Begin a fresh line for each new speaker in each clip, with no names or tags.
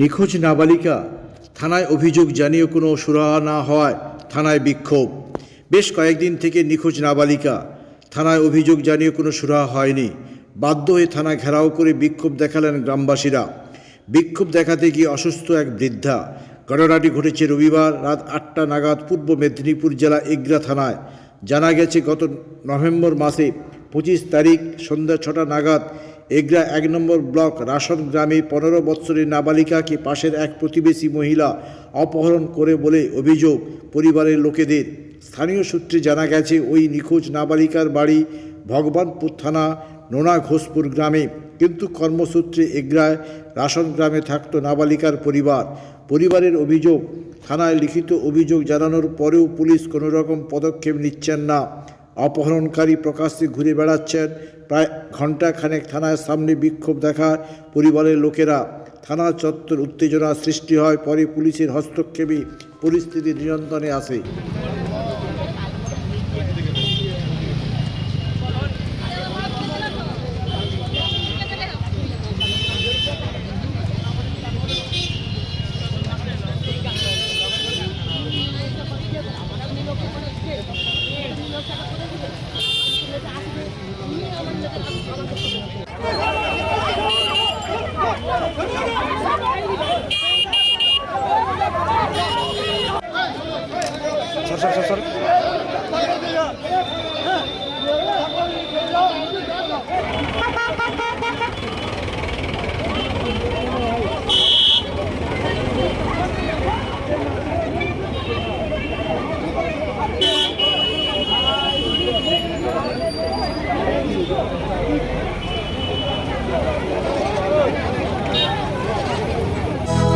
নিখোঁজ নাবালিকা, থানায় অভিযোগ জানিয়ে কোনো সুরাহা না হওয়ায় থানায় বিক্ষোভ। বেশ কয়েকদিন থেকে নিখোঁজ নাবালিকা, থানায় অভিযোগ জানিয়ে কোনো সুরাহা হয়নি। বাধ্য হয়ে থানা ঘেরাও করে বিক্ষোভ দেখালেন গ্রামবাসীরা। বিক্ষোভ দেখাতে গিয়ে অসুস্থ এক বৃদ্ধা। ঘটনাটি ঘটেছে রবিবার রাত আটটা নাগাদ পূর্ব মেদিনীপুর জেলা এগরা থানায়। জানা গেছে, গত নভেম্বর মাসে পঁচিশ তারিখ সন্ধ্যা ছটা নাগাদ এগরা এক নম্বর ব্লক রাশন গ্রামে পনেরো বৎসরের নাবালিকাকে পাশের এক প্রতিবেশী মহিলা অপহরণ করে বলে অভিযোগ পরিবারের লোকেদের। স্থানীয় সূত্রে জানা গেছে, ওই নিখোঁজ নাবালিকার বাড়ি ভগবানপুর থানা নোনা ঘোষপুর গ্রামে। কিন্তু কর্মসূত্রে এগরায় রাশন গ্রামে থাকত নাবালিকার পরিবার। পরিবারের অভিযোগ, থানায় লিখিত অভিযোগ জানানোর পরেও পুলিশ কোনো রকম পদক্ষেপ নিচ্ছেন না। অপহরণকারী প্রকাশ্যে ঘুরে বেড়াচ্ছেন। প্রায় ঘণ্টাখানেক থানার সামনে বিক্ষোভ দেখায় পরিবারের লোকেরা। থানা চত্বর উত্তেজনা সৃষ্টি হয়, পরে পুলিশের হস্তক্ষেপে পরিস্থিতি নিয়ন্ত্রণে আসে।
সর সর সর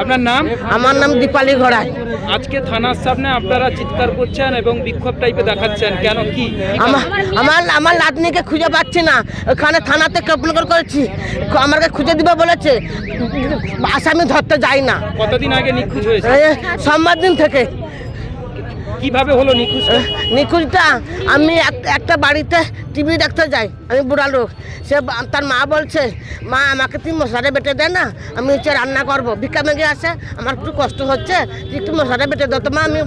আপনার নাম?
আমার নাম দীপালি ঘোড়াই।
আজকে থানার সামনে আপনারা চিৎকার করছেন এবং বিক্ষোভ টাইপে দেখাচ্ছেন। কেন? কি?
আমার আমার নাতনিকে লাদনিকে খুঁজে পাচ্ছি না। ওখানে থানাতে কমপ্লেন করেছি। আমাকে খুঁজে দিবে বলেছে। আসামি ধরতে যাই না।
কতদিন আগে নিখোঁজ হয়েছে?
সোমবার দিন থেকে।
কীভাবে হলো নিখোঁজ?
নিখোঁজটা আমি এক- একটা বাড়িতে টিভি দেখতে যাই। আমি বুড়া লোক। সে তার মা বলছে মা আমাকে তুই মশারে বেটে দে না। আমি হচ্ছে রান্না করব। ভিক্ষা মেঘে আসে। আমার একটু কষ্ট হচ্ছে। তুই একটু মশারে বেটে দাও তো মা আমি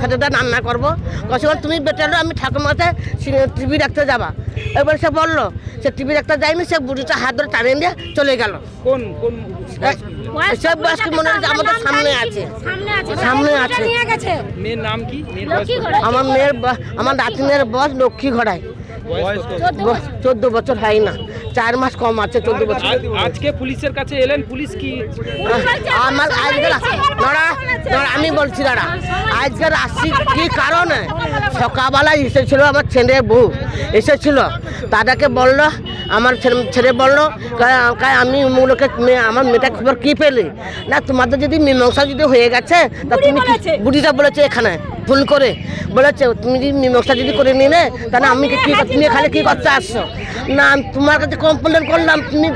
খেতে দিয়ে রান্না করব। কষ্ট তুমি বেটে দাও আমি ঠাকুমাতে টিভি দেখতে যাবা। এবার সে বলল সে টিভি দেখতে যায়নি সে বুড়িটা হাত ধরে টানিয়ে দিয়ে চলে গেল।
কোন কোন
সব বয়স্ক মনে যে আমাদের সামনে আছে?
সামনে আছে।
সামনে আছে।
মেয়ের নাম কি?
আমার মেয়ের আমার নাতিনের বয়স লক্ষ্মী ঘোড়ায়
চোদ্দ বছর।
হয় না। চার মাস কম আছে চোদ্দ বছর।
আজকে পুলিশের কাছে এলেন? পুলিশ কি?
আমার আজকে দাঁড়া দাঁড়া আমি বলছি দাঁড়া। আজকে আসছি কি কারণে? সকালবেলায় এসেছিল আমার ছেলে বউ। এসেছিল। দাদাকে বলল আমার ছেলে- ছেলে বলল আমি মুলোকে আমার মেয়েটা খবর কি পেলে না তোমাদের যদি মীমাংসা যদি হয়ে গেছে তা তুমি। বুড়িটা বলেছে এখানে ফোন করে বলেছে তুমি যদি মীমাংসা যদি করে নিলে তাহলে আমি কি তুমি এখানে কি করতে আসছো? না আমি তোমার কাছে কমপ্লেন করলাম তুমি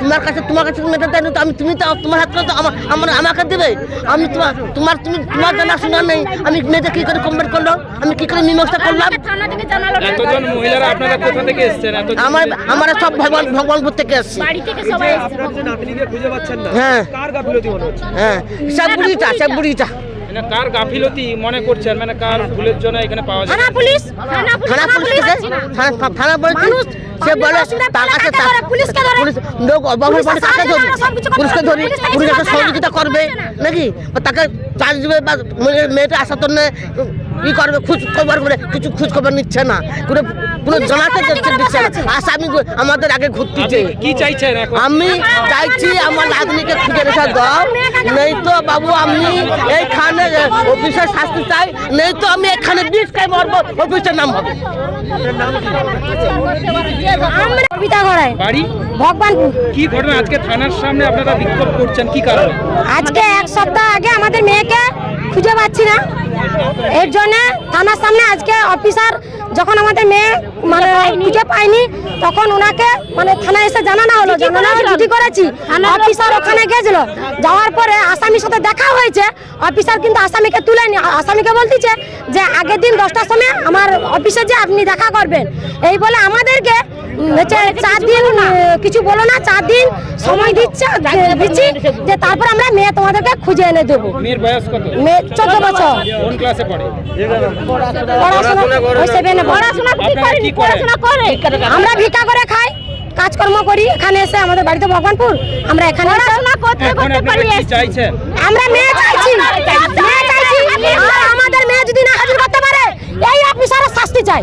তোমার কাছে তোমার কাছে মেয়েটা দেয়নি তো আমি তুমি তো তোমার হাত তো আমার আমার আমাকে দেবে। আমি তোমার তোমার তুমি তোমার জানা শোনা নেই। আমি মেয়েটা কি করে কমপ্লেন করল? আমি কি করে মীমাংসা করলাম? আমার আমার সব ভগবান ভগবানপুর থেকে
না
হ্যাঁ। হ্যাঁ। সব বুড়িটা সব বুড়িটা।
মানে কার গাফিলতি মনে করছেন মানে কার ভুলের জন্য এখানে পাওয়া যায়
থানা পুলিশ থানা পুলিশ
থানা পুলিশ
পুলিশ।
থানা থানা
মানুষ
সে বলে
ধরে? পুলিশকে ধরে?
পুলিশ লোক অভাব
পুলিশ
পড়ে ধরি পুলিশকে ধরে
পুলিশ
একটা সহযোগিতা করবে নাকি তাকে চার্জ দিবে বা মেয়ে- মেয়েটা আসার জন্য ই করবে খোঁজ খবর করে কিছু খোঁজ খবর নিচ্ছে না। কোনো কোনো জানাতে দিচ্ছে না আসামি আমাদের আগে ঘুরতেছে
কি চাইছেন
আমি চাইছি আমার নাতনিকে খুঁজে রেখে দাও। নেই তো বাবু আমি এইখানে অফিসে শাস্তি চাই। নেই তো আমি এখানে বিষ খাই মরবো। অফিসের নাম হবে।
কবিতা গড়াই।
বাড়ি?
ভগবানপুর।
কি ঘটনা? আজকে থানার সামনে আপনারা বিক্ষোভ করছেন কি কারণে?
আজকে এক সপ্তাহ আগে আমাদের মেয়েকে খুঁজে পাচ্ছি না। এর জন্য থানার সামনে আজকে অফিসার যখন আমাদের মেয়ে মানে খুঁজে পাইনি তখন ওনাকে মানে থানায় এসে জানানো হলো জানানো ডিউটি করেছি। অফিসার ওখানে গেছিল। যাওয়ার পরে আসামির সাথে দেখা হয়েছে। অফিসার কিন্তু আসামিকে তুলেনি। আসামিকে বলতেছে যে, আগের দিন দশটার সময় আমার অফিসে যে আপনি দেখা করবেন। এই বলে আমাদেরকে হচ্ছে চার দিন কিছু বলো না চার দিন সময় দিচ্ছে দিচ্ছি যে তারপর আমরা মেয়ে তোমাদেরকে খুঁজে এনে দেবো।
মেয়ের বয়স কত?
মেয়ে চোদ্দ বছর।
কোন ক্লাসে পড়ে?
পড়াশোনা পড়াশোনা
আপনারা কি করেন?
করে? আমরা ভিক্ষা করে খাই কাজকর্ম করি এখানে এসে আমাদের বাড়িতে ভগবানপুর। আমরা এখানে পড়াশোনা করতে আমরা মেয়ে চাইছি আর আমাদের মেয়ে যদি না হাজির করতে পারে এই অফিসারের শাস্তি চাই